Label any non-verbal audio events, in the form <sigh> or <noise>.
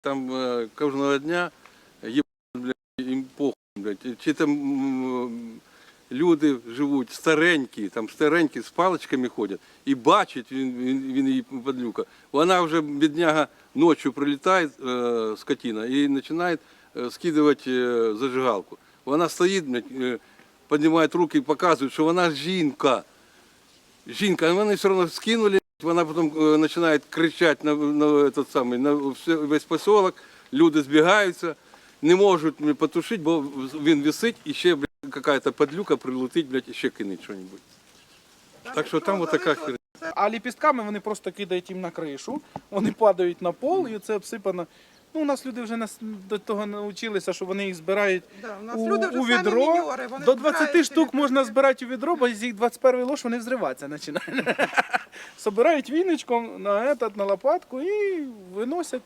там е, кожного дня є їм похуй, блядь. Чи там люди живуть старенькі, там старенькі з паличками ходять і бачить він, він, він її падлюка. Вона вже бідняга ночі прилітає е, скотина і починає е, скидувати зажигалку. Вона стоїть, піднімає руки і показує, що вона жінка. Жінка, вони все одно скинули, вона потім е, починає кричати на, на, этот самий, на весь поселок, люди збігаються, не можуть потушити, бо він висить і ще якась падлюка прилетить, блядь, і ще кине щось. Так що там отака херня. А ліпістками вони просто кидають їм на кришу, вони падають на пол і це обсипано. Ну, у нас люди вже нас до того навчилися, що вони їх збирають Да, у нас у, люди вже у самі відро. міньори, вони До 20 збирають штук собі можна збирати у відро, бо з їх 21 лош вони взриватися починають. <laughs> Собирають віничком на, этот, на лопатку і виносять.